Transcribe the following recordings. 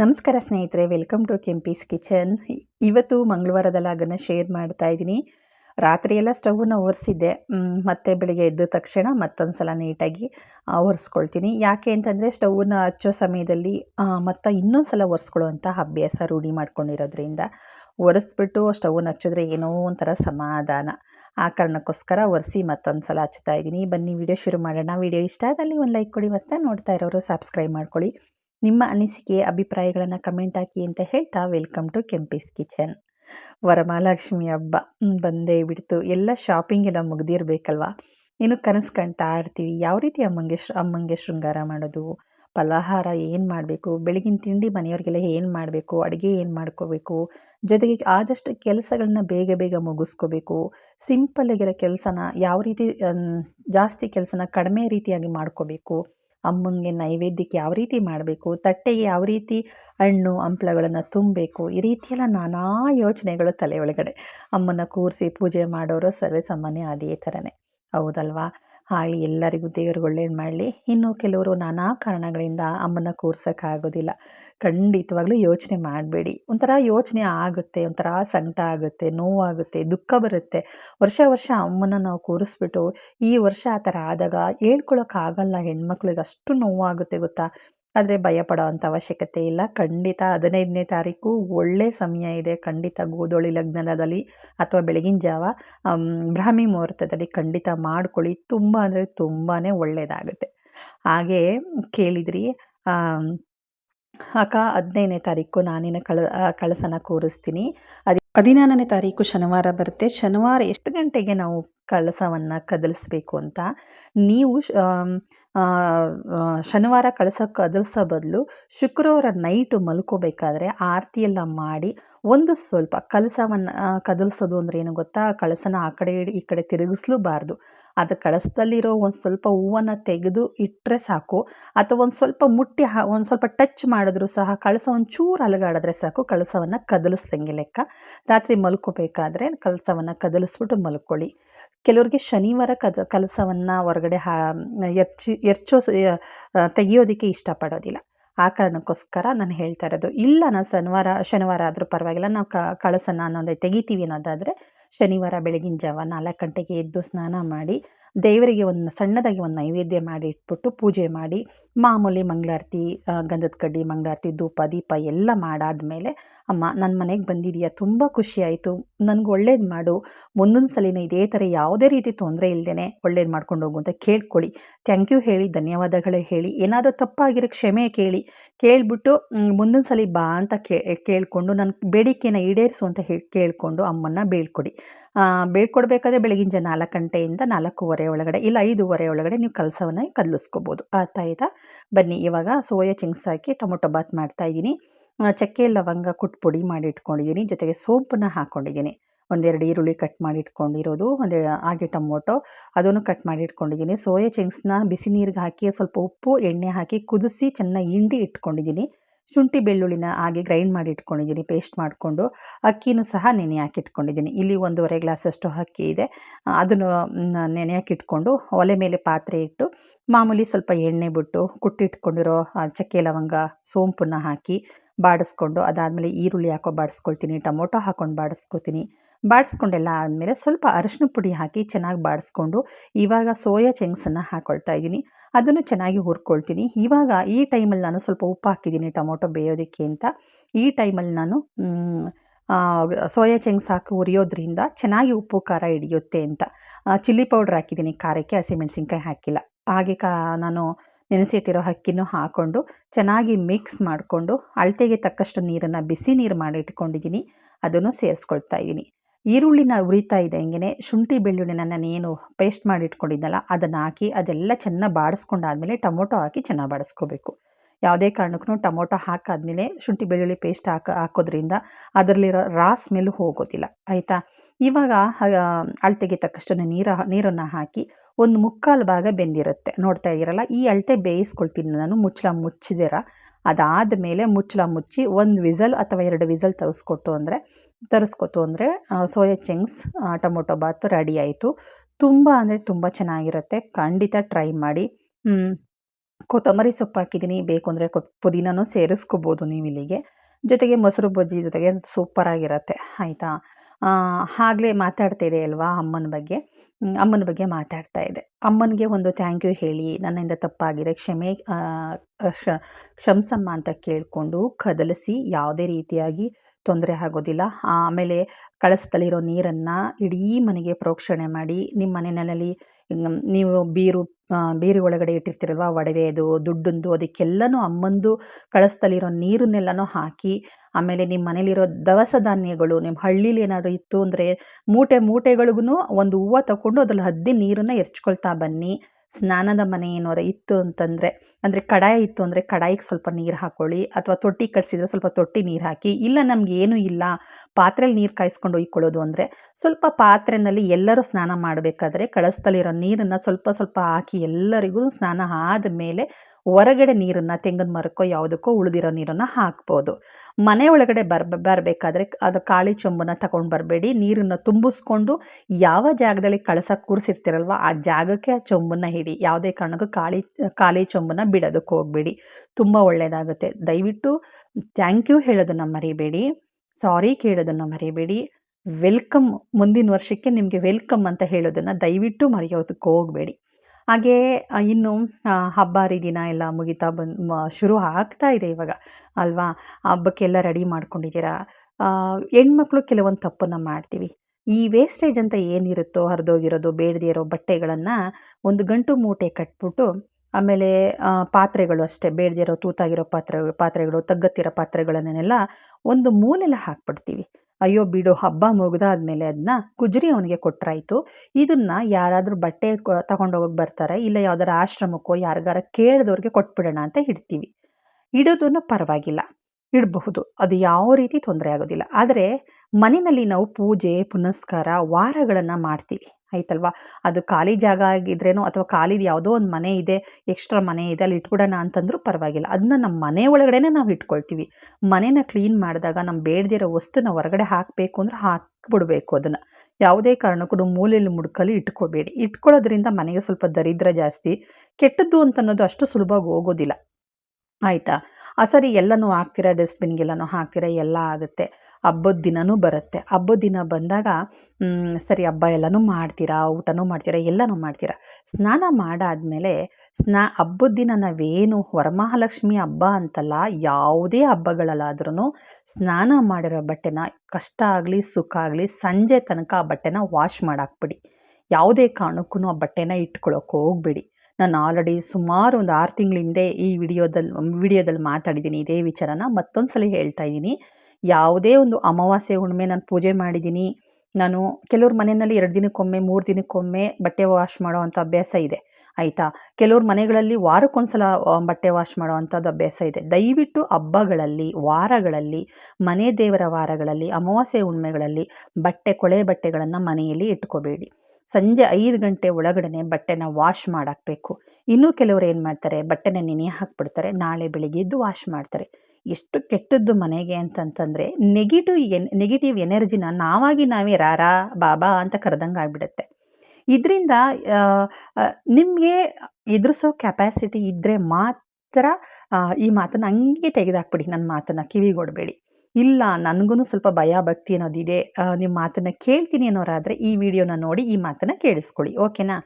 ನಮಸ್ಕಾರ ಸ್ನೇಹಿತರೆ, welcome to Kempi's kitchen. ಇವತ್ತು ಮಂಗಳವಾರದ ಅದನ್ನು ಶೇರ್ ಮಾಡ್ತಾ ಇದ್ದೀನಿ. ರಾತ್ರಿ ಎಲ್ಲ ಸ್ಟವ್ನ ಒರೆಸಿದ್ದೆ ಮತ್ತೆ ಬೆಳಿಗ್ಗೆ ಎದ್ದ ತಕ್ಷಣ ಮತ್ತೊಂದು ಸಲ ನೀಟಾಗಿ ಒರೆಸ್ಕೊಳ್ತೀನಿ. ಯಾಕೆ ಅಂತಂದರೆ ಸ್ಟವ್ನ ಹಚ್ಚೋ ಸಮಯದಲ್ಲಿ ಮತ್ತೆ ಇನ್ನೊಂದು ಸಲ ಒರೆಸ್ಕೊಳ್ಳುವಂಥ ಅಭ್ಯಾಸ ರೂಢಿ ಮಾಡ್ಕೊಂಡಿರೋದ್ರಿಂದ ಒರೆಸ್ಬಿಟ್ಟು ಸ್ಟವ್ನ ಹಚ್ಚಿದ್ರೆ ಏನೋ ಒಂಥರ ಸಮಾಧಾನ. ಆ ಕಾರಣಕ್ಕೋಸ್ಕರ ಒರೆಸಿ ಮತ್ತೊಂದು ಸಲ ಹಚ್ತಾ ಇದ್ದೀನಿ. ಬನ್ನಿ, ವಿಡಿಯೋ ಶುರು ಮಾಡೋಣ. ವಿಡಿಯೋ ಇಷ್ಟ ಆದಲ್ಲಿ ಒಂದು ಲೈಕ್ ಕೊಡಿ. ಮಸ್ತ ನೋಡ್ತಾ ಇರೋರು ಸಬ್ಸ್ಕ್ರೈಬ್ ಮಾಡ್ಕೊಳ್ಳಿ. ನಿಮ್ಮ ಅನಿಸಿಕೆ, ಅಭಿಪ್ರಾಯಗಳನ್ನು ಕಮೆಂಟ್ ಹಾಕಿ ಅಂತ ಹೇಳ್ತಾ welcome to Kempi's kitchen. Varamahalakshmi ಹಬ್ಬ ಬಂದೇ ಬಿಡ್ತು. ಎಲ್ಲ ಶಾಪಿಂಗ್ ಎಲ್ಲ ಮುಗ್ದಿರ್ಬೇಕಲ್ವಾ? ಏನು ಕನಸು ಕಾಣ್ತಾ ಇರ್ತೀವಿ. ಯಾವ ರೀತಿ ಅಮ್ಮಂಗೆ ಅಮ್ಮಂಗೆ ಶೃಂಗಾರ ಮಾಡೋದು? ಫಲಾಹಾರ ಏನು ಮಾಡಬೇಕು? ಬೆಳಗಿನ ತಿಂಡಿ ಮನೆಯವ್ರಿಗೆಲ್ಲ ಏನು ಮಾಡಬೇಕು? ಅಡುಗೆ ಏನು ಮಾಡ್ಕೋಬೇಕು? ಜೊತೆಗೆ ಆದಷ್ಟು ಕೆಲಸಗಳನ್ನ ಬೇಗ ಬೇಗ ಮುಗಿಸ್ಕೋಬೇಕು. ಸಿಂಪಲ್ಲಾಗಿರೋ ಕೆಲಸನ ಯಾವ ರೀತಿ ಜಾಸ್ತಿ ಕೆಲಸನ ಕಡಿಮೆ ರೀತಿಯಾಗಿ ಮಾಡ್ಕೋಬೇಕು? ಅಮ್ಮನಿಗೆ ನೈವೇದ್ಯಕ್ಕೆ ಯಾವ ರೀತಿ ಮಾಡಬೇಕು, ತಟ್ಟೆಗೆ ಯಾವ ರೀತಿ ಹಣ್ಣು, ಹಂಪ್ಲಗಳನ್ನು ತುಂಬಬೇಕು, ಈ ರೀತಿಯೆಲ್ಲ ನಾನಾ ಯೋಚನೆಗಳು ತಲೆ ಒಳಗಡೆ. ಅಮ್ಮನ ಕೂರಿಸಿ ಪೂಜೆ ಮಾಡೋರು ಸರ್ವೇ ಸಾಮಾನ್ಯ ಅದೇ ಥರನೇ. ಹೌದಲ್ವಾ? ಹಾಗೆ ಎಲ್ಲರಿಗೂ ದೇವರು ಒಳ್ಳೇದು ಮಾಡಲಿ. ಇನ್ನು ಕೆಲವರು ನಾನಾ ಕಾರಣಗಳಿಂದ ಅಮ್ಮನ ಕೂರ್ಸೋಕ್ಕಾಗೋದಿಲ್ಲ. ಖಂಡಿತವಾಗ್ಲೂ ಯೋಚನೆ ಮಾಡಬೇಡಿ. ಒಂಥರ ಯೋಚನೆ ಆಗುತ್ತೆ, ಒಂಥರ ಸಂಕಟ ಆಗುತ್ತೆ, ನೋವಾಗುತ್ತೆ, ದುಃಖ ಬರುತ್ತೆ. ವರ್ಷ ವರ್ಷ ಅಮ್ಮನ ನಾವು ಕೂರಿಸ್ಬಿಟ್ಟು ಈ ವರ್ಷ ಆ ಥರ ಆದಾಗ ಹೇಳ್ಕೊಳಕ್ಕಾಗಲ್ಲ ಹೆಣ್ಮಕ್ಳಿಗೆ. ಅಷ್ಟು ನೋವಾಗುತ್ತೆ ಗೊತ್ತಾ? ಆದರೆ ಭಯಪಡೋ ಅಂಥ ಅವಶ್ಯಕತೆ ಇಲ್ಲ. ಖಂಡಿತ ಹದಿನೈದನೇ ತಾರೀಕು ಒಳ್ಳೆ ಸಮಯ ಇದೆ. ಖಂಡಿತ ಗೋಧೋಳಿ ಲಗ್ನದಲ್ಲಿ ಅಥವಾ ಬೆಳಗಿನ ಜಾವ ಬ್ರಾಹ್ಮಿ ಮುಹೂರ್ತದಲ್ಲಿ ಖಂಡಿತ ಮಾಡ್ಕೊಳ್ಳಿ. ತುಂಬ ಅಂದರೆ ತುಂಬಾ ಒಳ್ಳೆಯದಾಗುತ್ತೆ ಹಾಗೆ ಕೇಳಿದ್ರಿ ಅಕ್ಕ ಹದಿನೈದನೇ ತಾರೀಕು ನಾನಿನ ಕಳ ಕಳಸನ ಕೂರಿಸ್ತೀನಿ. ಅದು ಹದಿನಾರನೇ ತಾರೀಕು ಶನಿವಾರ ಬರುತ್ತೆ. ಶನಿವಾರ ಎಷ್ಟು ಗಂಟೆಗೆ ನಾವು ಕಳಸವನ್ನು ಕದಲಿಸ್ಬೇಕು ಅಂತ. ನೀವು ಶನಿವಾರ ಕಳಸ ಕದಲ್ಸೋ ಬದಲು ಶುಕ್ರವಾರ ನೈಟು ಮಲ್ಕೋಬೇಕಾದ್ರೆ ಆರತಿ ಎಲ್ಲ ಮಾಡಿ ಒಂದು ಸ್ವಲ್ಪ ಕಳಸವನ್ನು ಕದಲಿಸೋದು ಅಂದರೆ ಏನು ಗೊತ್ತಾ? ಕಳಸನ ಆ ಕಡೆ ಈ ಕಡೆ ತಿರುಗಿಸ್ಲೂಬಾರ್ದು. ಅದು ಕಳಸದಲ್ಲಿರೋ ಒಂದು ಸ್ವಲ್ಪ ಹೂವನ್ನು ತೆಗೆದು ಇಟ್ಟರೆ ಸಾಕು. ಅಥವಾ ಒಂದು ಸ್ವಲ್ಪ ಮುಟ್ಟಿ ಒಂದು ಸ್ವಲ್ಪ ಟಚ್ ಮಾಡಿದ್ರೂ ಸಹ ಕಳಸ ಒಂಚೂರು ಅಲಗಾಡಿದ್ರೆ ಸಾಕು, ಕಳಸವನ್ನು ಕದಲಿಸ್ದಂಗೆ ಲೆಕ್ಕ. ರಾತ್ರಿ ಮಲ್ಕೋಬೇಕಾದ್ರೆ ಕಳಸವನ್ನು ಕದಲಿಸ್ಬಿಟ್ಟು ಮಲ್ಕೊಳ್ಳಿ. ಕೆಲವ್ರಿಗೆ ಶನಿವಾರ ಕದ, ಕಲಸವನ್ನು ಹೊರಗಡೆ ಹಾ, ಎರ್ಚಿ, ಎರ್ಚೋ ತೆಗೆಯೋದಕ್ಕೆ ಇಷ್ಟಪಡೋದಿಲ್ಲ. ಆ ಕಾರಣಕ್ಕೋಸ್ಕರ ನಾನು ಹೇಳ್ತಾ ಇರೋದು. ಇಲ್ಲ ನಾನು ಶನಿವಾರ ಶನಿವಾರ ಆದರೂ ಪರವಾಗಿಲ್ಲ. ನಾವು ಕಳಸನ ಅನ್ನೋದೇ ತೆಗಿತೀವಿ ಅನ್ನೋದಾದರೆ ಶನಿವಾರ ಬೆಳಗಿನ ಜಾವ ನಾಲ್ಕು ಗಂಟೆಗೆ ಎದ್ದು ಸ್ನಾನ ಮಾಡಿ, ದೇವರಿಗೆ ಒಂದು ಸಣ್ಣದಾಗಿ ಒಂದು ನೈವೇದ್ಯ ಮಾಡಿ ಇಟ್ಬಿಟ್ಟು ಪೂಜೆ ಮಾಡಿ, ಮಾಮೂಲಿ ಮಂಗಳಾರತಿ ಗಂಧದ ಕಡ್ಡಿ, ಮಂಗಳಾರತಿ, ಧೂಪ, ದೀಪ ಎಲ್ಲ ಮಾಡಾದ್ಮೇಲೆ, ಅಮ್ಮ ನನ್ನ ಮನೆಗೆ ಬಂದಿದೆಯಾ? ತುಂಬ ಖುಷಿಯಾಯಿತು ನನಗೆ ಒಳ್ಳೇದು ಮಾಡು. ಒಂದೊಂದು ಸಲಿನ ಇದೇ ಥರ ಯಾವುದೇ ರೀತಿ ತೊಂದರೆ ಇಲ್ಲದೇ ಒಳ್ಳೇದು ಮಾಡ್ಕೊಂಡು ಹೋಗು ಅಂತ ಕೇಳ್ಕೊಳ್ಳಿ. ಥ್ಯಾಂಕ್ ಯು ಹೇಳಿ, ಧನ್ಯವಾದಗಳೇ ಹೇಳಿ. ಏನಾದರೂ ತಪ್ಪಾಗಿರೋ ಕ್ಷಮೆ ಕೇಳಿ. ಕೇಳಿಬಿಟ್ಟು ಮುಂದಿನ ಸಲ ಬಾ ಅಂತ ಕೇಳಿಕೊಂಡು ನನ್ನ ಬೇಡಿಕೆನ ಈಡೇರಿಸು ಅಂತ ಹೇಳಿ ಕೇಳಿಕೊಂಡು ಅಮ್ಮನ್ನ ಬೇಳ್ಕೊಡಿ. ಬೇಡ್ಕೊಡ್ಬೇಕಾದ್ರೆ ಬೆಳಗಿನ ಜನ ನಾಲ್ಕು ಗಂಟೆಯಿಂದ ನಾಲ್ಕೂವರೆ ಒಳಗಡೆ ಇಲ್ಲ ಐದೂವರೆ ಒಳಗಡೆ ನೀವು ಕಲಸವನ್ನು ಕದಲಿಸ್ಕೋಬೋದು. ಅರ್ಥ ಆಯಿತಾ? ಬನ್ನಿ, ಇವಾಗ ಸೋಯಾ ಚಿಂಗ್ಸ್ ಹಾಕಿ ಟೊಮೊಟೊ ಬಾತ್ ಮಾಡ್ತಾಯಿದ್ದೀನಿ ಚಕ್ಕೆ ಲವಂಗ ಕುಟ್ಟು ಪುಡಿ ಮಾಡಿ ಇಟ್ಕೊಂಡಿದ್ದೀನಿ. ಜೊತೆಗೆ ಸೋಂಪನ್ನ ಹಾಕ್ಕೊಂಡಿದ್ದೀನಿ ಒಂದೆರಡು ಈರುಳ್ಳಿ ಕಟ್ ಮಾಡಿ ಇಟ್ಕೊಂಡಿರೋದು, ಒಂದು ಹಾಗೆ ಟೊಮೊಟೊ, ಅದನ್ನು ಕಟ್ ಮಾಡಿ ಇಟ್ಕೊಂಡಿದ್ದೀನಿ. ಸೋಯಾ ಚಿಂಗ್ಸ್ನ ಬಿಸಿ ನೀರಿಗೆ ಹಾಕಿ, ಸ್ವಲ್ಪ ಉಪ್ಪು, ಎಣ್ಣೆ ಹಾಕಿ ಕುದಿಸಿ ಚೆನ್ನಾಗಿ ಹಿಂಡಿ ಇಟ್ಕೊಂಡಿದ್ದೀನಿ. ಶುಂಠಿ ಬೆಳ್ಳುಳ್ಳಿನ ಹಾಗೆ ಗ್ರೈಂಡ್ ಮಾಡಿ ಇಟ್ಕೊಂಡಿದ್ದೀನಿ ಪೇಸ್ಟ್ ಮಾಡಿಕೊಂಡು ಅಕ್ಕಿನೂ ಸಹ ನೆನೆ ಹಾಕಿಟ್ಕೊಂಡಿದ್ದೀನಿ ಇಲ್ಲಿ ಒಂದೂವರೆ ಗ್ಲಾಸಷ್ಟು ಅಕ್ಕಿ ಇದೆ. ಅದನ್ನು ನೆನೆ ಹಾಕಿಟ್ಕೊಂಡು ಒಲೆ ಮೇಲೆ ಪಾತ್ರೆ ಇಟ್ಟು ಮಾಮೂಲಿ ಸ್ವಲ್ಪ ಎಣ್ಣೆ ಬಿಟ್ಟು ಕುಟ್ಟಿಟ್ಕೊಂಡಿರೋ ಚಕ್ಕೆ ಲವಂಗ, ಸೋಂಪನ್ನು ಹಾಕಿ ಬಾಡಿಸ್ಕೊಂಡು ಅದಾದಮೇಲೆ ಈರುಳ್ಳಿ ಹಾಕೋ, ಬಾಡಿಸ್ಕೊಳ್ತೀನಿ, ಟೊಮೊಟೊ ಹಾಕ್ಕೊಂಡು ಬಾಡಿಸ್ಕೊತೀನಿ. ಬಾಡಿಸ್ಕೊಂಡೆಲ್ಲ ಆದಮೇಲೆ ಸ್ವಲ್ಪ ಅರಶಿನ ಪುಡಿ ಹಾಕಿ ಚೆನ್ನಾಗಿ ಬಾಡಿಸ್ಕೊಂಡು ಇವಾಗ ಸೋಯಾ ಚೆಂಗ್ಸನ್ನು ಹಾಕ್ಕೊಳ್ತಾ ಇದ್ದೀನಿ. ಅದನ್ನು ಚೆನ್ನಾಗಿ ಹುರ್ಕೊಳ್ತೀನಿ. ಇವಾಗ ಈ ಟೈಮಲ್ಲಿ ನಾನು ಸ್ವಲ್ಪ ಉಪ್ಪು ಹಾಕಿದ್ದೀನಿ ಟೊಮೊಟೊ ಬೇಯೋದಕ್ಕೆ ಅಂತ. ಈ ಟೈಮಲ್ಲಿ ನಾನು ಸೋಯಾ ಚೆಂಗ್ಸ್ ಹಾಕಿ ಹುರಿಯೋದ್ರಿಂದ ಚೆನ್ನಾಗಿ ಉಪ್ಪು ಖಾರ ಹಿಡಿಯುತ್ತೆ ಅಂತ. ಚಿಲ್ಲಿ ಪೌಡ್ರ್ ಹಾಕಿದ್ದೀನಿ. ಖಾರಕ್ಕೆ ಹಸಿಮೆಣಸಿನ್ಕಾಯಿ ಹಾಕಿಲ್ಲ. ಹಾಗೆ ಕಾ, ನಾನು ನೆನೆಸಿಟ್ಟಿರೋ ಅಕ್ಕಿನೂ ಹಾಕ್ಕೊಂಡು ಚೆನ್ನಾಗಿ ಮಿಕ್ಸ್ ಮಾಡಿಕೊಂಡು ಅಳತೆಗೆ ತಕ್ಕಷ್ಟು ನೀರನ್ನು ಬಿಸಿ ನೀರು ಮಾಡಿಟ್ಕೊಂಡಿದ್ದೀನಿ ಅದನ್ನು ಸೇರಿಸ್ಕೊಳ್ತಾ ಇದ್ದೀನಿ. ಈರುಳ್ಳಿನ ಉರಿತಾ ಇದೆ ಹಿಂಗೆ ಶುಂಠಿ ಬೆಳ್ಳುಳ್ಳಿನ ನಾನೇನು ಪೇಸ್ಟ್ ಮಾಡಿ ಇಟ್ಕೊಂಡಿದ್ದಲ್ಲ ಅದನ್ನು ಹಾಕಿ ಅದೆಲ್ಲ ಚೆನ್ನಾಗಿ ಬಾಡಿಸ್ಕೊಂಡಾದ್ಮೇಲೆ ಟೊಮೊಟೊ ಹಾಕಿ ಚೆನ್ನಾಗಿ ಬಾಡಿಸ್ಕೋಬೇಕು. ಯಾವುದೇ ಕಾರಣಕ್ಕೂ ಟೊಮೊಟೊ ಹಾಕಾದ್ಮೇಲೆ ಶುಂಠಿ ಬೆಳ್ಳುಳ್ಳಿ ಪೇಸ್ಟ್ ಹಾಕ, ಹಾಕೋದ್ರಿಂದ ಅದರಲ್ಲಿರೋ ರಾ ಸ್ಮೆಲ್ ಹೋಗೋದಿಲ್ಲ, ಆಯಿತಾ? ಇವಾಗ ಅಳತೆಗೆ ತಕ್ಕಷ್ಟು ನೀರು, ನೀರನ್ನು ಹಾಕಿ ಒಂದು ಮುಕ್ಕಾಲು ಭಾಗ ಬೆಂದಿರುತ್ತೆ. ನೋಡ್ತಾ ಇದ್ದೀರಲ್ಲ, ಈ ಅಳತೆ ಬೇಯಿಸ್ಕೊಳ್ತೀನಿ ನಾನು, ಮುಚ್ಚಳ ಮುಚ್ಚಿದಿರ ಅದಾದ ಮೇಲೆ ಮುಚ್ಚಳ ಮುಚ್ಚಿ ಒಂದು ವಿಸಲ್ ಅಥವಾ ಎರಡು ವಿಸಲ್ ತರಿಸ್ಕೊಟ್ಟು ಅಂದರೆ ತರಿಸ್ಕೊತು ಅಂದರೆ soya Ching's tomato bath ready ಆಯಿತು. ತುಂಬ ಅಂದರೆ ತುಂಬ ಚೆನ್ನಾಗಿರುತ್ತೆ. ಖಂಡಿತ ಟ್ರೈ ಮಾಡಿ. ಕೊತ್ತಂಬರಿ ಸೊಪ್ಪು ಹಾಕಿದ್ದೀನಿ. ಬೇಕು ಅಂದರೆ ಕೊ ಪುದೀನೂ ಸೇರಿಸ್ಕೋಬೋದು ನೀವು ಇಲ್ಲಿಗೆ. ಜೊತೆಗೆ ಮೊಸರು ಬಜ್ಜಿ ಜೊತೆಗೆ ಸೂಪರಾಗಿರುತ್ತೆ ಆಯಿತಾ? ಆಗಲೇ ಮಾತಾಡ್ತಾ ಇದೆ ಅಲ್ವಾ ಅಮ್ಮನ ಬಗ್ಗೆ? ಅಮ್ಮನ ಬಗ್ಗೆ ಮಾತಾಡ್ತಾ ಇದೆ. ಅಮ್ಮನಿಗೆ ಒಂದು ಥ್ಯಾಂಕ್ ಯು ಹೇಳಿ. ನನ್ನಿಂದ ತಪ್ಪಾಗಿದೆ. ಕ್ಷಮೆ ಕ್ಷಮಿಸಮ್ಮ ಅಂತ ಕೇಳಿಕೊಂಡು ಕದಲಿಸಿ ಯಾವುದೇ ರೀತಿಯಾಗಿ ತೊಂದರೆ ಆಗೋದಿಲ್ಲ. ಆಮೇಲೆ ಕಳಸದಲ್ಲಿರೋ ನೀರನ್ನು ಇಡೀ ಮನೆಗೆ ಪ್ರೋಕ್ಷಣೆ ಮಾಡಿ, ನಿಮ್ಮ ಮನೆಯಲ್ಲಿ ನೀವು ಬೀರು ಬೀರು ಒಳಗಡೆ ಇಟ್ಟಿರ್ತೀರಲ್ವ, ಒಡವೆದು, ದುಡ್ಡಂದು, ಅದಕ್ಕೆಲ್ಲನೂ ಅಮ್ಮಂದು ಕಳಸದಲ್ಲಿರೋ ನೀರನ್ನೆಲ್ಲನೂ ಹಾಕಿ, ಆಮೇಲೆ ನಿಮ್ಮ ಮನೇಲಿರೋ ದವಸ ಧಾನ್ಯಗಳು, ನಿಮ್ಮ ಹಳ್ಳೀಲಿ ಏನಾದರೂ ಇತ್ತು ಅಂದರೆ ಮೂಟೆ ಮೂಟೆಗಳಿಗೂ ಒಂದು ಹೂವು ತಗೊಂಡು ಅದ್ರಲ್ಲಿ ಹದ್ದಿ ನೀರನ್ನು ಎರ್ಚ್ಕೊಳ್ತಾ ಬನ್ನಿ. ಸ್ನಾನದ ಮನೆ ಏನಾರ ಇತ್ತು ಅಂತಂದರೆ, ಅಂದರೆ ಕಡಾಯ ಇತ್ತು ಅಂದರೆ ಕಡಾಯಿಗೆ ಸ್ವಲ್ಪ ನೀರು ಹಾಕ್ಕೊಳ್ಳಿ ಅಥವಾ ತೊಟ್ಟಿ ಕಟ್ಸಿದ್ರೆ ಸ್ವಲ್ಪ ತೊಟ್ಟಿ ನೀರು ಹಾಕಿ, ಇಲ್ಲ ನಮ್ಗೆ ಏನೂ ಇಲ್ಲ ಪಾತ್ರೆಯಲ್ಲಿ ನೀರು ಕಾಯಿಸ್ಕೊಂಡು ಒಯ್ಕೊಳ್ಳೋದು ಅಂದರೆ ಸ್ವಲ್ಪ ಪಾತ್ರೆಯಲ್ಲಿ ಎಲ್ಲರೂ ಸ್ನಾನ ಮಾಡಬೇಕಾದ್ರೆ ಕಳಸದಲ್ಲಿರೋ ನೀರನ್ನು ಸ್ವಲ್ಪ ಸ್ವಲ್ಪ ಹಾಕಿ ಎಲ್ಲರಿಗೂ ಸ್ನಾನ ಆದಮೇಲೆ ಹೊರಗಡೆ ನೀರನ್ನು ತೆಂಗಿನ ಮರಕ್ಕೋ ಯಾವುದಕ್ಕೋ ಉಳಿದಿರೋ ನೀರನ್ನು ಹಾಕ್ಬೋದು. ಮನೆ ಒಳಗಡೆ ಬರ್ ಬರಬೇಕಾದ್ರೆ ಅದು ಕಾಳಿ ಚೊಂಬನ್ನು ತಗೊಂಡು ಬರಬೇಡಿ. ನೀರನ್ನು ತುಂಬಿಸ್ಕೊಂಡು ಯಾವ ಜಾಗದಲ್ಲಿ ಕಳಸ ಕೂರಿಸಿರ್ತೀರಲ್ವ ಆ ಜಾಗಕ್ಕೆ ಆ ಚೊಂಬನ್ನ ಹಿಡಿ ಯಾವುದೇ ಕಾರಣಕ್ಕೂ ಕಾಳಿ ಖಾಲಿ ಚೊಂಬನ್ನು ಬಿಡೋದಕ್ಕೆ ಹೋಗಬೇಡಿ. ತುಂಬ ಒಳ್ಳೆಯದಾಗುತ್ತೆ ದಯವಿಟ್ಟು ಥ್ಯಾಂಕ್ ಯು ಹೇಳೋದನ್ನು ಮರಿಬೇಡಿ. ಸಾರಿ ಕೇಳೋದನ್ನು ಮರಿಬೇಡಿ. ವೆಲ್ಕಮ್, ಮುಂದಿನ ವರ್ಷಕ್ಕೆ ನಿಮಗೆ ವೆಲ್ಕಮ್ ಅಂತ ಹೇಳೋದನ್ನು ದಯವಿಟ್ಟು ಮರೆಯೋದಕ್ಕೆ ಹೋಗಬೇಡಿ. ಹಾಗೇ ಇನ್ನು ಹಬ್ಬ ಹರಿದಿನ ಎಲ್ಲ ಮುಗಿತಾ ಬಂದು ಶುರು ಆಗ್ತಾ ಇದೆ ಇವಾಗ, ಅಲ್ವಾ? ಹಬ್ಬಕ್ಕೆಲ್ಲ ರೆಡಿ ಮಾಡ್ಕೊಂಡಿದ್ದೀರಾ? ಹೆಣ್ಮಕ್ಳು ಕೆಲವೊಂದು ತಪ್ಪನ್ನು ಮಾಡ್ತೀವಿ. ಈ ವೇಸ್ಟೇಜ್ ಅಂತ ಏನಿರುತ್ತೋ ಹರಿದೋಗಿರೋದು ಬೇಡದೇ ಇರೋ ಬಟ್ಟೆಗಳನ್ನು ಒಂದು ಗಂಟು ಮೂಟೆ ಕಟ್ಬಿಟ್ಟು, ಆಮೇಲೆ ಪಾತ್ರೆಗಳು ಅಷ್ಟೇ, ಬೇಡದಿರೋ ತೂತಾಗಿರೋ ಪಾತ್ರೆ, ಪಾತ್ರೆಗಳು, ತಗ್ಗತ್ತಿರೋ ಪಾತ್ರೆಗಳನ್ನೆಲ್ಲ ಒಂದು ಮೂಲೆಯಲ್ಲಿ ಹಾಕ್ಬಿಡ್ತೀವಿ. ಅಯ್ಯೋ ಬಿಡು, ಹಬ್ಬ ಮುಗಿದಾದ್ಮೇಲೆ ಅದನ್ನ ಗುಜರಿ ಅವನಿಗೆ ಕೊಟ್ಟರಾಯಿತು ಇದನ್ನ ಯಾರಾದರೂ ಬಟ್ಟೆ ತಗೊಂಡೋಗಕ್ಕೆ ಬರ್ತಾರೆ, ಇಲ್ಲ ಯಾವ್ದಾರ ಆಶ್ರಮಕ್ಕೋ, ಯಾರಿಗಾರ ಕೇಳಿದವ್ರಿಗೆ ಕೊಟ್ಬಿಡೋಣ ಅಂತ ಇಡ್ತೀವಿ ಇಡೋದನ್ನು ಪರವಾಗಿಲ್ಲ, ಇಡಬಹುದು, ಅದು ಯಾವ ರೀತಿ ತೊಂದರೆ ಆಗೋದಿಲ್ಲ. ಆದರೆ ಮನೆಯಲ್ಲಿ ನಾವು ಪೂಜೆ, ಪುನಸ್ಕಾರ, ವಾರಗಳನ್ನು ಮಾಡ್ತೀವಿ. ಆಯ್ತಲ್ವಾ? ಅದು ಖಾಲಿ ಜಾಗ ಆಗಿದ್ರೇನೋ ಅಥವಾ ಖಾಲಿದು ಯಾವುದೋ ಒಂದು ಮನೆ ಇದೆ, ಎಕ್ಸ್ಟ್ರಾ ಮನೆ ಇದೆ ಅಲ್ಲಿ ಇಟ್ಬಿಡೋಣ ಅಂತಂದ್ರೂ ಪರವಾಗಿಲ್ಲ. ಅದನ್ನ ನಮ್ಮ ಮನೆ ಒಳಗಡೆನೆ ನಾವು ಇಟ್ಕೊಳ್ತೀವಿ. ಮನೇನ ಕ್ಲೀನ್ ಮಾಡಿದಾಗ ನಮ್ಮ ಬೇಡದಿರೋ ವಸ್ತುನ ಹೊರಗಡೆ ಹಾಕಬೇಕು ಅಂದ್ರೆ ಹಾಕ್ಬಿಡ್ಬೇಕು ಅದನ್ನು ಯಾವುದೇ ಕಾರಣಕ್ಕೂ ಮೂಲೆಯಲ್ಲಿ ಮುಡ್ಕಲ್ಲಿ ಇಟ್ಕೋಬೇಡಿ. ಇಟ್ಕೊಳ್ಳೋದ್ರಿಂದ ಮನೆಗೆ ಸ್ವಲ್ಪ ದರಿದ್ರ ಜಾಸ್ತಿ, ಕೆಟ್ಟದ್ದು ಅಂತ ಅನ್ನೋದು ಅಷ್ಟು ಸುಲಭವಾಗಿ ಹೋಗೋದಿಲ್ಲ. ಆಯಿತಾ? ಆ ಸರಿ ಎಲ್ಲನೂ ಹಾಕ್ತೀರಾ, ಡಸ್ಟ್ಬಿನ್ಗೆಲ್ಲನೂ ಹಾಕ್ತೀರಾ, ಎಲ್ಲ ಆಗುತ್ತೆ. ಹಬ್ಬದ ದಿನವೂ ಬರುತ್ತೆ. ಹಬ್ಬದ ದಿನ ಬಂದಾಗ ಸರಿ ಹಬ್ಬ ಎಲ್ಲನೂ ಮಾಡ್ತೀರಾ, ಊಟನೂ ಮಾಡ್ತೀರಾ, ಎಲ್ಲನೂ ಮಾಡ್ತೀರಾ. ಸ್ನಾನ ಮಾಡಾದಮೇಲೆ, ಸ್ನಾ, ಹಬ್ಬದ ದಿನ ನಾವೇನು ವರಮಹಾಲಕ್ಷ್ಮಿ ಹಬ್ಬ ಅಂತಲ್ಲ, ಯಾವುದೇ ಹಬ್ಬಗಳಲ್ಲಾದ್ರೂ ಸ್ನಾನ ಮಾಡಿರೋ ಬಟ್ಟೆನ ಕಷ್ಟ ಆಗಲಿ, ಸುಖ ಆಗಲಿ, ಸಂಜೆ ತನಕ ಆ ಬಟ್ಟೆನ ವಾಶ್ ಮಾಡಾಕ್ಬಿಡಿ. ಯಾವುದೇ ಕಾರಣಕ್ಕೂ ಆ ಬಟ್ಟೆನ ಇಟ್ಕೊಳ್ಳೋಕೆ ಹೋಗ್ಬೇಡಿ. ನಾನು ಆಲ್ರೆಡಿ ಸುಮಾರು ಒಂದು ಆರು ತಿಂಗಳಿಂದೆ ಈ ವಿಡಿಯೋದಲ್ಲಿ ವಿಡಿಯೋದಲ್ಲಿ ಮಾತಾಡಿದ್ದೀನಿ, ಇದೇ ವಿಚಾರನ ಮತ್ತೊಂದು ಸಲ ಹೇಳ್ತಾ ಇದ್ದೀನಿ. ಯಾವುದೇ ಒಂದು ಅಮಾವಾಸ್ಯೆ ಹುಣ್ಣಿಮೆ ನಾನು ಪೂಜೆ ಮಾಡಿದ್ದೀನಿ. ನಾನು ಕೆಲವ್ರ ಮನೆಯಲ್ಲಿ ಎರಡು ದಿನಕ್ಕೊಮ್ಮೆ, ಮೂರು ದಿನಕ್ಕೊಮ್ಮೆ ಬಟ್ಟೆ ವಾಶ್ ಮಾಡೋ ಅಂಥ ಅಭ್ಯಾಸ ಇದೆ. ಆಯಿತಾ? ಕೆಲವ್ರ ಮನೆಗಳಲ್ಲಿ ವಾರಕ್ಕೊಂದ್ಸಲ ಬಟ್ಟೆ ವಾಶ್ ಮಾಡೋ ಅಂಥದ್ದು ಅಭ್ಯಾಸ ಇದೆ. ದಯವಿಟ್ಟು ಹಬ್ಬಗಳಲ್ಲಿ, ವಾರಗಳಲ್ಲಿ, ಮನೆ ದೇವರ ವಾರಗಳಲ್ಲಿ, ಅಮಾವಾಸ್ಯೆ ಹುಣ್ಮೆಗಳಲ್ಲಿ ಬಟ್ಟೆ, ಕೊಳೆ ಬಟ್ಟೆಗಳನ್ನು ಮನೆಯಲ್ಲಿ ಇಟ್ಕೋಬೇಡಿ. ಸಂಜೆ ಐದು ಗಂಟೆ ಒಳಗಡೆ ಬಟ್ಟೆನ ವಾಶ್ ಮಾಡಾಕಬೇಕು. ಇನ್ನೂ ಕೆಲವರು ಏನು ಮಾಡ್ತಾರೆ? ಬಟ್ಟೆನ ನೆನೆ ಹಾಕ್ಬಿಡ್ತಾರೆ. ನಾಳೆ ಬೆಳಿಗ್ಗೆ ಎದ್ದು ವಾಶ್ ಮಾಡ್ತಾರೆ. ಎಷ್ಟು ಕೆಟ್ಟದ್ದು ಮನೆಗೆ ಅಂತಂತಂದರೆ ನೆಗೆಟಿವ್ ಎನ್ ನೆಗೆಟಿವ್ ಎನರ್ಜಿನ ನಾವಾಗಿ ನಾವೇ ರಾರಾ ಬಾಬಾ ಅಂತ ಕರೆದಂಗೆ ಆಗಿಬಿಡುತ್ತೆ. ಇದರಿಂದ ನಿಮಗೆ ಎದುರಿಸೋ ಕೆಪ್ಯಾಸಿಟಿ ಇದ್ದರೆ ಮಾತ್ರ ಈ ಮಾತನ್ನು ಹಂಗೆ ತೆಗೆದಾಕ್ಬಿಡಿ ನನ್ನ ಮಾತನ್ನು, ಕಿವಿಗೊಡಬೇಡಿ. ಇಲ್ಲ ನನಗೂ ಸ್ವಲ್ಪ ಭಯ ಭಕ್ತಿ ಅನ್ನೋದಿದೆ ನಿಮ್ಮ ಮಾತನ್ನು ಕೇಳ್ತೀನಿ ಅನ್ನೋರಾದರೆ ಈ ವಿಡಿಯೋನ ನೋಡಿ ಈ ಮಾತನ್ನು ಕೇಳಿಸ್ಕೊಳ್ಳಿ, ಓಕೆನಾ?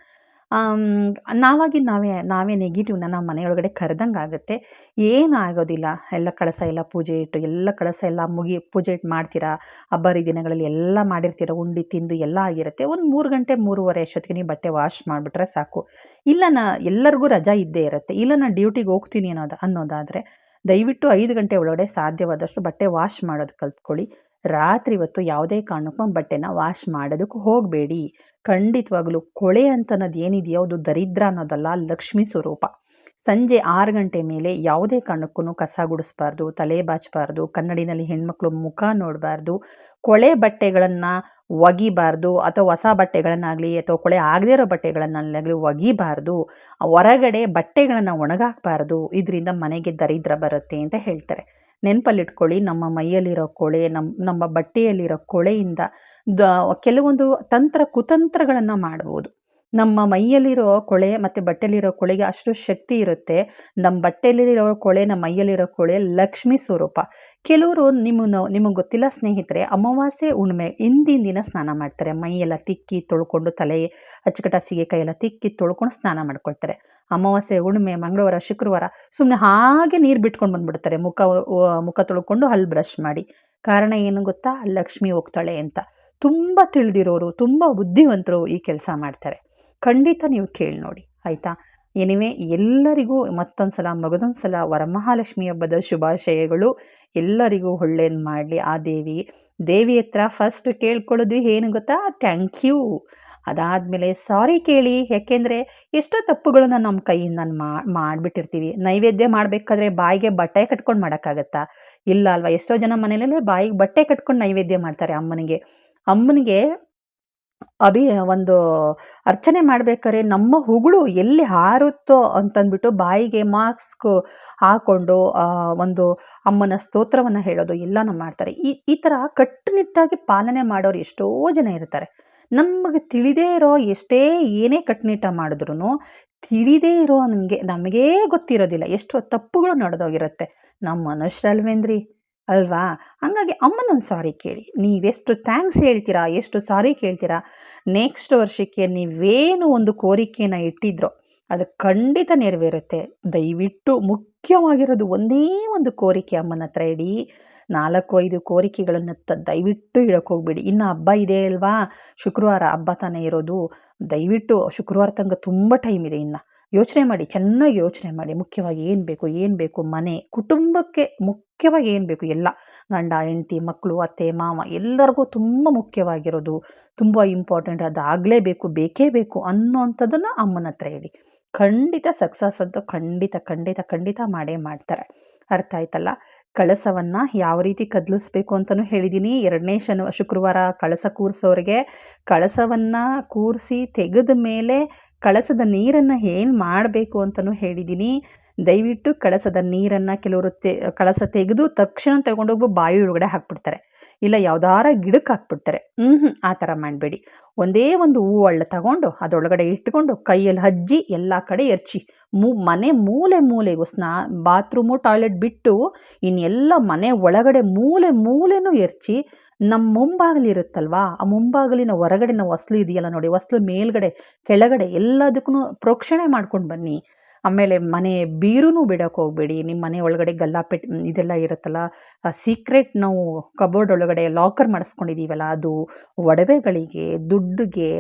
ನಾವಾಗಿ ನಾವೇ ನಾವೇ ನೆಗೆಟಿವ್ನ ನಾವು ಮನೆಯೊಳಗಡೆ ಕರೆದಂಗೆ ಆಗುತ್ತೆ ಏನೂ ಆಗೋದಿಲ್ಲ. ಎಲ್ಲ ಕಳಸ, ಎಲ್ಲ ಪೂಜೆ ಇಟ್ಟು, ಎಲ್ಲ ಕಳಸ, ಎಲ್ಲ ಮುಗಿ, ಪೂಜೆ ಇಟ್ಟು ಮಾಡ್ತೀರಾ? ಹಬ್ಬ ದಿನಗಳಲ್ಲಿ ಎಲ್ಲ ಮಾಡಿರ್ತೀರ? ಉಂಡಿ ತಿಂದು ಎಲ್ಲ ಆಗಿರುತ್ತೆ. ಒಂದು ಮೂರು ಗಂಟೆ, ಮೂರುವರೆ ಅಷ್ಟೊತ್ತಿಗೆ ನೀವು ಬಟ್ಟೆ ವಾಶ್ ಮಾಡಿಬಿಟ್ರೆ ಸಾಕು. ಇಲ್ಲ ನಾ, ಎಲ್ಲರಿಗೂ ರಜಾ ಇದ್ದೇ ಇರುತ್ತೆ. ಇಲ್ಲ ನಾನು ಡ್ಯೂಟಿಗೆ ಹೋಗ್ತೀನಿ ಅನ್ನೋದು, ಅನ್ನೋದಾದರೆ ದಯವಿಟ್ಟು ಐದು ಗಂಟೆ ಒಳಗಡೆ ಸಾಧ್ಯವಾದಷ್ಟು ಬಟ್ಟೆ ವಾಶ್ ಮಾಡೋದು ಕಲ್ತ್ಕೊಳ್ಳಿ. ರಾತ್ರಿ ಹೊತ್ತು ಯಾವುದೇ ಕಾರಣಕ್ಕೂ ಬಟ್ಟೆನ ವಾಶ್ ಮಾಡೋದಕ್ಕೂ ಹೋಗಬೇಡಿ. ಖಂಡಿತವಾಗ್ಲೂ ಕೊಳೆ ಅಂತ ಅನ್ನೋದು ಏನಿದೆಯೋ ಅದು ದರಿದ್ರ ಅನ್ನೋದಲ್ಲ, ಲಕ್ಷ್ಮಿ ಸ್ವರೂಪ. ಸಂಜೆ ಆರು ಗಂಟೆ ಮೇಲೆ ಯಾವುದೇ ಕಾರಣಕ್ಕೂ ಕಸ ಗುಡಿಸ್ಬಾರ್ದು, ತಲೆ ಬಾಚಬಾರ್ದು, ಕನ್ನಡಿನಲ್ಲಿ ಹೆಣ್ಮಕ್ಳು ಮುಖ ನೋಡಬಾರ್ದು, ಕೊಳೆ ಬಟ್ಟೆಗಳನ್ನು ಒಗಿಬಾರ್ದು ಅಥವಾ ಹೊಸ ಬಟ್ಟೆಗಳನ್ನಾಗಲಿ ಅಥವಾ ಕೊಳೆ ಆಗದೇ ಇರೋ ಬಟ್ಟೆಗಳನ್ನಾಗಲಿ ಒಗಿಬಾರ್ದು. ಹೊರಗಡೆ ಬಟ್ಟೆಗಳನ್ನು ಒಣಗಾಕಬಾರ್ದು. ಇದರಿಂದ ಮನೆಗೆ ದರಿದ್ರ ಬರುತ್ತೆ ಅಂತ ಹೇಳ್ತಾರೆ. ನೆನಪಲ್ಲಿಟ್ಕೊಳ್ಳಿ ನಮ್ಮ ಮೈಯಲ್ಲಿರೋ ಕೊಳೆ ನಮ್ಮ ನಮ್ಮ ಬಟ್ಟೆಯಲ್ಲಿರೋ ಕೊಳೆಯಿಂದ ದ ಕೆಲವೊಂದು ತಂತ್ರ ಕುತಂತ್ರಗಳನ್ನು ಮಾಡ್ಬೋದು. ನಮ್ಮ ಮೈಯಲ್ಲಿರೋ ಕೊಳೆ ಮತ್ತು ಬಟ್ಟೆಲಿರೋ ಕೊಳೆಗೆ ಅಷ್ಟು ಶಕ್ತಿ ಇರುತ್ತೆ. ನಮ್ಮ ಬಟ್ಟೆಲಿರೋ ಕೊಳೆ ನಮ್ಮ ಮೈಯಲ್ಲಿರೋ ಕೊಳೆ ಲಕ್ಷ್ಮಿ ಸ್ವರೂಪ. ಕೆಲವರು ನಿಮ್ಮನ್ನು, ನಿಮಗೆ ಗೊತ್ತಿಲ್ಲ ಸ್ನೇಹಿತರೆ, ಅಮಾವಾಸ್ಯೆ ಹುಣ್ಣಿಮೆ ಹಿಂದಿನ ದಿನ ಸ್ನಾನ ಮಾಡ್ತಾರೆ. ಮೈಯೆಲ್ಲ ತಿಕ್ಕಿ ತೊಳ್ಕೊಂಡು ತಲೆ ಅಚ್ಚುಕಟ ಸಿಗೆ ಕೈಯೆಲ್ಲ ತಿಕ್ಕಿ ತೊಳ್ಕೊಂಡು ಸ್ನಾನ ಮಾಡ್ಕೊಳ್ತಾರೆ. ಅಮಾವಾಸ್ಯೆ, ಹುಣ್ಣಿಮೆ, ಮಂಗಳವಾರ, ಶುಕ್ರವಾರ ಸುಮ್ಮನೆ ಹಾಗೆ ನೀರು ಬಿಟ್ಕೊಂಡು ಬಂದ್ಬಿಡ್ತಾರೆ. ಮುಖ ಮುಖ ತೊಳ್ಕೊಂಡು ಹಲ್ಲು ಬ್ರಷ್ ಮಾಡಿ. ಕಾರಣ ಏನು ಗೊತ್ತಾ? ಲಕ್ಷ್ಮಿ ಹೋಗ್ತಾಳೆ ಅಂತ. ತುಂಬ ತಿಳಿದಿರೋರು, ತುಂಬ ಬುದ್ಧಿವಂತರು ಈ ಕೆಲಸ ಮಾಡ್ತಾರೆ. ಖಂಡಿತ ನೀವು ಕೇಳಿ ನೋಡಿ, ಆಯಿತಾ? ಎನಿವೆ, ಎಲ್ಲರಿಗೂ ಮತ್ತೊಂದು ಸಲ ಮಗದೊಂದು ಸಲ ವರಮಹಾಲಕ್ಷ್ಮಿ ಹಬ್ಬದ ಶುಭಾಶಯಗಳು. ಎಲ್ಲರಿಗೂ ಒಳ್ಳೇದು ಮಾಡಲಿ. ಆ ದೇವಿ ದೇವಿ ಹತ್ರ ಫಸ್ಟ್ ಕೇಳ್ಕೊಳ್ಳೋದು ಏನು ಗೊತ್ತಾ? ಥ್ಯಾಂಕ್ ಯು ಅದಾದಮೇಲೆ ಸಾರಿ ಕೇಳಿ. ಯಾಕೆಂದರೆ ಎಷ್ಟೋ ತಪ್ಪುಗಳನ್ನ ನಮ್ಮ ಕೈಯಿಂದ ಮಾಡಿಬಿಟ್ಟಿರ್ತೀವಿ. ನೈವೇದ್ಯ ಮಾಡಬೇಕಾದ್ರೆ ಬಾಯಿಗೆ ಬಟ್ಟೆ ಕಟ್ಕೊಂಡು ಮಾಡೋಕ್ಕಾಗತ್ತಾ? ಇಲ್ಲ ಅಲ್ವಾ? ಎಷ್ಟೋ ಜನ ಮನೇಲೇ ಬಾಯಿಗೆ ಬಟ್ಟೆ ಕಟ್ಕೊಂಡು ನೈವೇದ್ಯ ಮಾಡ್ತಾರೆ ಅಮ್ಮನಿಗೆ. ಅಮ್ಮನಿಗೆ ಅಭಿ, ಒಂದು ಅರ್ಚನೆ ಮಾಡ್ಬೇಕಾದ್ರೆ ನಮ್ಮ ಹುಗಳು ಎಲ್ಲಿ ಹಾರುತ್ತೋ ಅಂತಂದ್ಬಿಟ್ಟು ಬಾಯಿಗೆ ಮಾಸ್ಕ್ ಹಾಕ್ಕೊಂಡು ಒಂದು ಅಮ್ಮನ ಸ್ತೋತ್ರವನ್ನು ಹೇಳೋದು ಎಲ್ಲನೂ ಮಾಡ್ತಾರೆ. ಈ ಈ ಥರ ಕಟ್ಟುನಿಟ್ಟಾಗಿ ಪಾಲನೆ ಮಾಡೋರು ಎಷ್ಟೋ ಜನ ಇರ್ತಾರೆ. ನಮಗೆ ತಿಳಿದೇ ಇರೋ ಎಷ್ಟೇ ಏನೇ ಕಟ್ಟುನಿಟ್ಟ ಮಾಡಿದ್ರು ತಿಳಿದೇ ಇರೋ ನನಗೆ ನಮಗೇ ಗೊತ್ತಿರೋದಿಲ್ಲ. ಎಷ್ಟು ತಪ್ಪುಗಳು ನಡೆದೋಗಿರುತ್ತೆ. ನಮ್ಮ ಮನುಷ್ಯರಲ್ವೇಂದ್ರಿ ಅಲ್ವಾ? ಹಂಗಾಗಿ ಅಮ್ಮನೊಂದು ಸಾರಿ ಕೇಳಿ. ನೀವೆಷ್ಟು ಥ್ಯಾಂಕ್ಸ್ ಹೇಳ್ತೀರಾ, ಎಷ್ಟು ಸಾರಿ ಕೇಳ್ತೀರಾ? ನೆಕ್ಸ್ಟ್ ವರ್ಷಕ್ಕೆ ನೀವೇನು ಒಂದು ಕೋರಿಕೆನ ಇಟ್ಟಿದ್ರೋ, ಅದು ಖಂಡಿತ ನೆರವೇರುತ್ತೆ. ದಯವಿಟ್ಟು ಮುಖ್ಯವಾಗಿರೋದು ಒಂದೇ ಒಂದು ಕೋರಿಕೆ ಅಮ್ಮನ ಹತ್ರ ಇಡಿ. ನಾಲ್ಕು, ಐದು ಕೋರಿಕೆಗಳನ್ನು ದಯವಿಟ್ಟು ಇಡಕ್ಕೆ ಹೋಗ್ಬೇಡಿ. ಇನ್ನು ಹಬ್ಬ ಇದೆ ಅಲ್ವಾ? ಶುಕ್ರವಾರ ಹಬ್ಬ ತಾನೇ ಇರೋದು. ದಯವಿಟ್ಟು ಶುಕ್ರವಾರ ತನಕ ತುಂಬ ಟೈಮ್ ಇದೆ ಇನ್ನು. ಯೋಚನೆ ಮಾಡಿ, ಚೆನ್ನಾಗಿ ಯೋಚನೆ ಮಾಡಿ, ಮುಖ್ಯವಾಗಿ ಏನು ಬೇಕು ಏನು ಬೇಕು, ಮನೆ, ಕುಟುಂಬಕ್ಕೆ ಮುಖ್ಯವಾಗಿ ಏನು ಬೇಕು, ಎಲ್ಲ. ಗಂಡ, ಹೆಂಡತಿ ಮಕ್ಕಳು ಅತ್ತೆ, ಮಾವ, ಎಲ್ಲರಿಗೂ ತುಂಬ ಮುಖ್ಯವಾಗಿರೋದು, ತುಂಬ ಇಂಪಾರ್ಟೆಂಟ್ ಅದಾಗಲೇಬೇಕು ಬೇಕೇ, ಬೇಕು ಅನ್ನೋವಂಥದ್ದನ್ನು ಅಮ್ಮನ ಹತ್ರ ಹೇಳಿ. ಖಂಡಿತ ಸಕ್ಸಸ್ ಅಂತೂ ಖಂಡಿತ ಖಂಡಿತ ಖಂಡಿತ ಮಾಡೇ ಮಾಡ್ತಾರೆ. ಅರ್ಥ ಆಯ್ತಲ್ಲ? ಕಳಸವನ್ನು ಯಾವ ರೀತಿ ಕದಲಿಸ್ಬೇಕು ಅಂತಲೂ ಹೇಳಿದ್ದೀನಿ ಎರಡನೇ ಶನಿ, ಶುಕ್ರವಾರ ಕಳಸ ಕೂರಿಸೋರಿಗೆ, ಕಳಸವನ್ನು ಕೂರಿಸಿ ತೆಗೆದ ಮೇಲೆ ಕಳಸದ ನೀರನ್ನು ಏನು ಮಾಡಬೇಕು ಅಂತಲೂ ಹೇಳಿದ್ದೀನಿ ದಯವಿಟ್ಟು ಕಳಸದ ನೀರನ್ನು ಕೆಲವರು ತೆ, ಕಳಸ ತೆಗೆದು ತಕ್ಷಣ ತಗೊಂಡೋಗಿ ಬಾಯಿ ಒಳಗಡೆ ಹಾಕ್ಬಿಡ್ತಾರೆ. ಇಲ್ಲ ಯಾವ್ದಾರ ಗಿಡಕ್ಕೆ ಹಾಕ್ಬಿಡ್ತಾರೆ. ಹ್ಞೂ ಹ್ಞೂ ಆ ಥರ ಮಾಡಬೇಡಿ. ಒಂದೇ ಒಂದು ಹೂವು ಹಳ್ಳ ತಗೊಂಡು ಅದರೊಳಗಡೆ ಇಟ್ಕೊಂಡು ಕೈಯಲ್ಲಿ ಹಜ್ಜಿ ಎಲ್ಲ ಕಡೆ ಎರ್ಚಿ. ಮೂ, ಮನೆ ಮೂಲೆ ಮೂಲೆಗೂ ಸ್ನಾ, ಬಾತ್ರೂಮು, ಟಾಯ್ಲೆಟ್ ಬಿಟ್ಟು ಇನ್ನೆಲ್ಲ ಮನೆ ಒಳಗಡೆ ಮೂಲೆ ಮೂಲೆನೂ ಎರ್ಚಿ ನಮ್ಮ ಮುಂಬಾಗಲಿರುತ್ತಲ್ವಾ ಆ ಮುಂಬಾಗಲಿನ ಹೊರಗಡೆ ನಾವು ಹೊಸ್ಲು ಇದೆಯಲ್ಲ ನೋಡಿ ಹೊಸ್ಲು ಮೇಲ್ಗಡೆ, ಕೆಳಗಡೆ ಎಲ್ಲದಕ್ಕೂ ಪ್ರೋಕ್ಷಣೆ ಮಾಡ್ಕೊಂಡು ಬನ್ನಿ. ಆಮೇಲೆ ಮನೆ ಬೀರೂ ಬಿಡೋಕೆ ಹೋಗಬೇಡಿ. ನಿಮ್ಮ ಮನೆ ಒಳಗಡೆ ಗಲ್ಲಾಪೆಟ್ ಇದೆಲ್ಲ ಇರುತ್ತಲ್ಲ ಸೀಕ್ರೆಟ್ ನಾವು ಕಬೋರ್ಡ್ ಒಳಗಡೆ ಲಾಕರ್ ಮಾಡಿಸ್ಕೊಂಡಿದ್ದೀವಲ್ಲ ಅದು ಒಡವೆಗಳಿಗೆ, ದುಡ್ಡಿಗೆ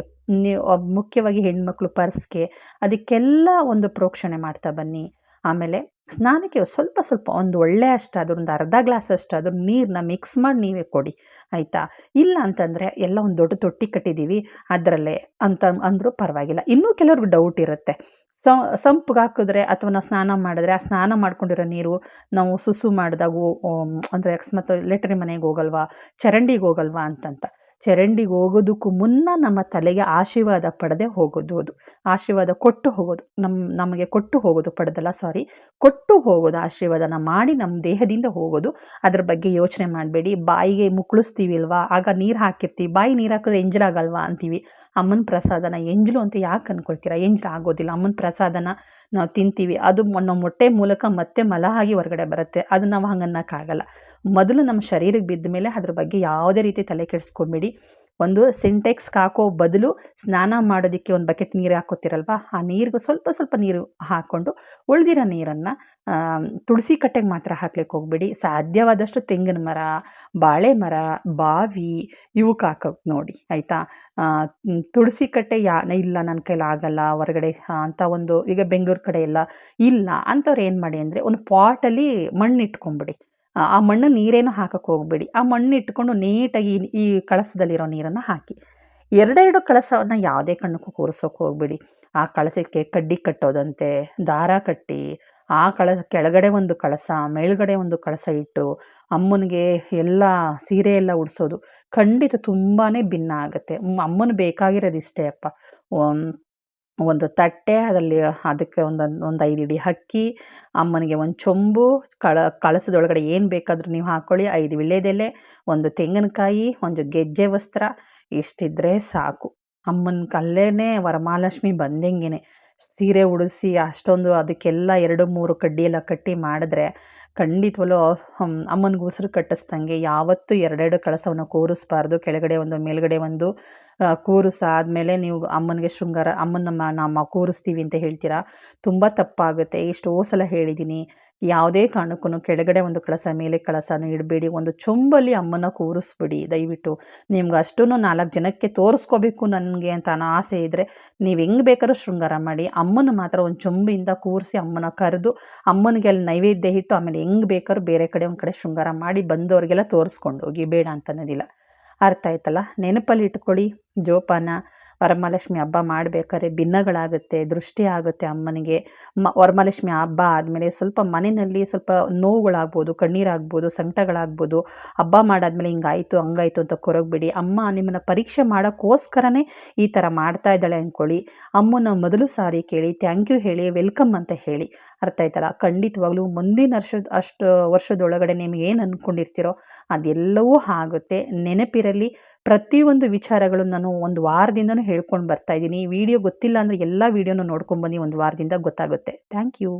ಮುಖ್ಯವಾಗಿ ಹೆಣ್ಮಕ್ಳು ಪರ್ಸ್ಗೆ, ಅದಕ್ಕೆಲ್ಲ ಒಂದು ಪ್ರೋಕ್ಷಣೆ ಮಾಡ್ತಾ ಬನ್ನಿ. ಆಮೇಲೆ ಸ್ನಾನಕ್ಕೆ ಸ್ವಲ್ಪ ಸ್ವಲ್ಪ ಒಂದು ಒಳ್ಳೆ ಅಷ್ಟು ಒಂದು ಅರ್ಧ ಗ್ಲಾಸ್ ಅಷ್ಟು ನೀರನ್ನ ಮಿಕ್ಸ್ ಮಾಡಿ ನೀವೇ ಕೊಡಿ, ಆಯಿತಾ? ಇಲ್ಲ ಅಂತಂದರೆ ಎಲ್ಲ ಒಂದು ದೊಡ್ಡ ತೊಟ್ಟಿ ಕಟ್ಟಿದ್ದೀವಿ, ಅದರಲ್ಲೇ ಅಂತ ಅಂದರೂ ಪರವಾಗಿಲ್ಲ. ಇನ್ನೂ ಕೆಲವ್ರಿಗೆ ಡೌಟ್ ಇರುತ್ತೆ. ಸಂಪಿಗೆ ಹಾಕಿದ್ರೆ ಅಥವಾ ನಾವು ಸ್ನಾನ ಮಾಡಿದ್ರೆ ಆ ಸ್ನಾನ ಮಾಡ್ಕೊಂಡಿರೋ ನೀರು ನಾವು ಸುಸು ಮಾಡಿದಾಗ ಅಂದರೆ ಅಕಸ್ಮಾತ್ ಲೆಟ್ರಿ ಮನೆಗೆ ಹೋಗಲ್ವಾ, ಚರಂಡಿಗೆ ಹೋಗಲ್ವಾ ಅಂತಂತ. ಚರಂಡಿಗೆ ಹೋಗೋದಕ್ಕೂ ಮುನ್ನ ನಮ್ಮ ತಲೆಗೆ ಆಶೀರ್ವಾದ ಪಡೆದೇ ಹೋಗೋದು ಅದು. ಆಶೀರ್ವಾದ ಕೊಟ್ಟು ಹೋಗೋದು. ನಮ್ಮ ನಮಗೆ ಕೊಟ್ಟು ಹೋಗೋದು ಪಡೆದಲ್ಲ ಸಾರಿ ಕೊಟ್ಟು ಹೋಗೋದು, ಆಶೀರ್ವಾದನ ಮಾಡಿ ನಮ್ಮ ದೇಹದಿಂದ ಹೋಗೋದು. ಅದ್ರ ಬಗ್ಗೆ ಯೋಚನೆ ಮಾಡಬೇಡಿ. ಬಾಯಿಗೆ ಮುಕ್ಕಳಿಸ್ತೀವಿಲ್ವಾ? ಆಗ ನೀರು ಹಾಕಿರ್ತೀವಿ ಬಾಯಿ ನೀರು ಹಾಕಿದ್ರೆ ಎಂಜಲಾಗಲ್ವಾ ಅಂತೀವಿ. ಅಮ್ಮನ ಪ್ರಸಾದನ ಎಂಜಲು ಅಂತ ಯಾಕೆ ಅಂದ್ಕೊಳ್ತೀರಾ ಎಂಜಲು ಆಗೋದಿಲ್ಲ. ಅಮ್ಮನ ಪ್ರಸಾದನ ನಾವು ತಿಂತೀವಿ. ಅದು ನಮ್ಮ ಮೊಟ್ಟೆ ಮೂಲಕ ಮತ್ತೆ ಮಲ ಆಗಿ ಹೊರಗಡೆ ಬರುತ್ತೆ. ಅದು ನಾವು ಹಂಗನ್ನಕ್ಕಾಗಲ್ಲ ಮೊದಲು ನಮ್ಮ ಶರೀರಕ್ಕೆ ಬಿದ್ದ ಮೇಲೆ ಅದ್ರ ಬಗ್ಗೆ ಯಾವುದೇ ರೀತಿ ತಲೆ ಕೆಡಿಸ್ಕೊಬೇಡಿ. ಒಂದು ಸಿಂಟೆಕ್ಸ್ಗೆ ಹಾಕೋ ಬದಲು ಸ್ನಾನ ಮಾಡೋದಕ್ಕೆ ಒಂದು ಬಕೆಟ್ ನೀರು ಹಾಕೋತಿರಲ್ವ? ಆ ನೀರಿಗೂ ಸ್ವಲ್ಪ ಸ್ವಲ್ಪ ನೀರು ಹಾಕ್ಕೊಂಡು ಉಳಿದಿರೋ ನೀರನ್ನು ತುಳಸಿ ಕಟ್ಟೆಗೆ ಮಾತ್ರ ಹಾಕ್ಲಿಕ್ಕೆ ಹೋಗ್ಬೇಡಿ. ಸಾಧ್ಯವಾದಷ್ಟು ತೆಂಗಿನ ಮರ, ಬಾಳೆ ಮರ, ಬಾವಿ ಇವಕ್ಕೆ ಹಾಕೋಕೆ ನೋಡಿ, ಆಯಿತಾ? ತುಳಸಿ ಕಟ್ಟೆ ಯಾ, ಇಲ್ಲ ನನ್ನ ಕೈಲಿ ಆಗಲ್ಲ ಹೊರಗಡೆ ಅಂತ ಒಂದು, ಈಗ ಬೆಂಗಳೂರು ಕಡೆ ಎಲ್ಲ ಇಲ್ಲ ಅಂಥವ್ರು ಏನು ಮಾಡಿ ಅಂದರೆ ಒಂದು ಪಾಟಲ್ಲಿ ಮಣ್ಣು ಇಟ್ಕೊಂಬಿಡಿ. ಆ ಮಣ್ಣು ನೀರೇನು ಹಾಕಕ್ಕೆ ಹೋಗಬೇಡಿ. ಆ ಮಣ್ಣು ಇಟ್ಕೊಂಡು ನೀಟಾಗಿ ಈ ಕಳಸದಲ್ಲಿರೋ ನೀರನ್ನು ಹಾಕಿ. ಎರಡೆರಡು ಕಳಸವನ್ನು ಯಾವುದೇ ಕಣ್ಣಕ್ಕೂ ಕೂರಿಸೋಕೆ ಹೋಗಬೇಡಿ. ಆ ಕಳಸಕ್ಕೆ ಕಡ್ಡಿ ಕಟ್ಟೋದಂತೆ, ದಾರ ಕಟ್ಟಿ, ಆ ಕಳ ಕೆಳಗಡೆ ಒಂದು ಕಳಸ, ಮೇಲ್ಗಡೆ ಒಂದು ಕಳಸ ಇಟ್ಟು ಅಮ್ಮನಿಗೆ ಎಲ್ಲ ಸೀರೆ ಎಲ್ಲ ಉಡಿಸೋದು ಖಂಡಿತ ತುಂಬಾ ಭಿನ್ನ ಆಗುತ್ತೆ. ಅಮ್ಮನ ಬೇಕಾಗಿರೋದು ಇಷ್ಟೇ ಅಪ್ಪ ಒಂದು ತಟ್ಟೆ, ಅದರಲ್ಲಿ ಅದಕ್ಕೆ ಒಂದು ಒಂದು ಐದು ಇಡಿ ಅಕ್ಕಿ, ಅಮ್ಮನಿಗೆ ಒಂದು ಚೊಂಬು, ಕಳ, ಕಳಸದೊಳಗಡೆ ಏನು ಬೇಕಾದರೂ ನೀವು ಹಾಕ್ಕೊಳ್ಳಿ ಐದು ವೀಳ್ಯದೆಲೆ ಒಂದು ತೆಂಗಿನಕಾಯಿ, ಒಂದು ಗೆಜ್ಜೆ ವಸ್ತ್ರ, ಇಷ್ಟಿದ್ರೆ ಸಾಕು. ಅಮ್ಮನ ಕಲ್ಲೇನೆ ವರಮಹಾಲಕ್ಷ್ಮಿ ಬಂದಂಗೆನೆ. ಸೀರೆ ಉಡಿಸಿ ಅಷ್ಟೊಂದು ಅದಕ್ಕೆಲ್ಲ ಎರಡು ಮೂರು ಕಡ್ಡಿ ಎಲ್ಲ ಕಟ್ಟಿ ಮಾಡಿದ್ರೆ ಖಂಡಿತವಾಗ್ಲೂ ಅಮ್ಮನಿಗೆ ಉಸಿರು ಕಟ್ಟಿಸ್ದಂಗೆ ಯಾವತ್ತೂ ಎರಡೆರಡು ಕಳಸವನ್ನು ಕೂರಿಸ್ಬಾರ್ದು. ಕೆಳಗಡೆ ಒಂದು, ಮೇಲುಗಡೆ ಒಂದು ಕೂರಿಸಾದ್ಮೇಲೆ ನೀವು ಅಮ್ಮನಿಗೆ ಶೃಂಗಾರ ಅಮ್ಮನ ನಮ್ಮ ಕೂರಿಸ್ತೀವಿ ಅಂತ ಹೇಳ್ತೀರಾ? ತುಂಬ ತಪ್ಪಾಗುತ್ತೆ. ಎಷ್ಟೋ ಸಲ ಹೇಳಿದ್ದೀನಿ ಯಾವುದೇ ಕಾರಣಕ್ಕೂ ಕೆಳಗಡೆ ಒಂದು ಕಳಸ, ಮೇಲೆ ಕಳಸನೂ ಇಡಬೇಡಿ. ಒಂದು ಚೊಂಬಲ್ಲಿ ಅಮ್ಮನ ಕೂರಿಸ್ಬಿಡಿ. ದಯವಿಟ್ಟು ನಿಮ್ಗೆ ಅಷ್ಟೂ ನಾಲ್ಕು ಜನಕ್ಕೆ ತೋರಿಸ್ಕೋಬೇಕು ನನಗೆ ಅಂತ ಅನ್ನೋ ಆಸೆ ಇದ್ದರೆ ನೀವು ಹೆಂಗೆ ಬೇಕಾದ್ರೂ ಶೃಂಗಾರ ಮಾಡಿ ಅಮ್ಮನ ಮಾತ್ರ ಒಂದು ಚೊಂಬಿಯಿಂದ ಕೂರಿಸಿ ಅಮ್ಮನ ಕರೆದು ಅಮ್ಮನಿಗೆ ಅಲ್ಲಿ ನೈವೇದ್ಯ ಇಟ್ಟು ಆಮೇಲೆ ಹೆಂಗೆ ಬೇಕಾದ್ರೂ ಬೇರೆ ಕಡೆ ಒಂದು ಕಡೆ ಶೃಂಗಾರ ಮಾಡಿ ಬಂದವರಿಗೆಲ್ಲ ತೋರಿಸ್ಕೊಂಡು ಹೋಗಿ ಬೇಡ ಅಂತ ಅನ್ನೋದಿಲ್ಲ ಅರ್ಥ ಆಯ್ತಲ್ಲ? ನೆನಪಲ್ಲಿ ಇಟ್ಕೊಳ್ಳಿ ಜೋಪಾನ. ವರಮಹಾಲಕ್ಷ್ಮಿ ಹಬ್ಬ ಮಾಡಬೇಕಾದ್ರೆ ಭಿನ್ನಗಳಾಗುತ್ತೆ, ದೃಷ್ಟಿ ಆಗುತ್ತೆ ಅಮ್ಮನಿಗೆ. ಮ, ವರಮಹಾಲಕ್ಷ್ಮಿ ಹಬ್ಬ ಆದಮೇಲೆ ಸ್ವಲ್ಪ ಮನೆಯಲ್ಲಿ ಸ್ವಲ್ಪ ನೋವುಗಳಾಗ್ಬೋದು, ಕಣ್ಣೀರಾಗ್ಬೋದು ಸಂಕಟಗಳಾಗ್ಬೋದು ಹಬ್ಬ ಮಾಡಾದ್ಮೇಲೆ ಹಿಂಗಾಯಿತು, ಹಂಗಾಯಿತು ಅಂತ ಕೊರಗಬೇಡಿ. ಅಮ್ಮ ನಿಮ್ಮನ್ನು ಪರೀಕ್ಷೆ ಮಾಡೋಕ್ಕೋಸ್ಕರನೇ ಈ ಥರ ಮಾಡ್ತಾ ಇದ್ದಾಳೆ ಅಂದ್ಕೊಳ್ಳಿ. ಅಮ್ಮನ ಮೊದಲು ಸಾರಿ ಕೇಳಿ, ಥ್ಯಾಂಕ್ ಯು ಹೇಳಿ, ವೆಲ್ಕಮ್ ಅಂತ ಹೇಳಿ. ಅರ್ಥ ಆಯ್ತಲ್ಲ? ಖಂಡಿತವಾಗ್ಲೂ ಮುಂದಿನ ವರ್ಷದ, ಅಷ್ಟು ವರ್ಷದೊಳಗಡೆ ನಿಮ್ಗೆ ಏನು ಅಂದ್ಕೊಂಡಿರ್ತೀರೋ ಅದೆಲ್ಲವೂ ಆಗುತ್ತೆ. ನೆನಪಿರಲಿ, ಪ್ರತಿಯೊಂದು ವಿಚಾರಗಳು ನಾನು ಒಂದು ವಾರದಿಂದನೂ ಹೇಳ್ಕೊಂಡು ಬರ್ತಾ ಇದ್ದೀನಿ ವಿಡಿಯೋ ಗೊತ್ತಿಲ್ಲ ಅಂದರೆ ಎಲ್ಲ ವೀಡಿಯೋನೂ ನೋಡ್ಕೊಂಬನ್ನಿ ಒಂದು ವಾರದಿಂದ ಗೊತ್ತಾಗುತ್ತೆ. Thank you.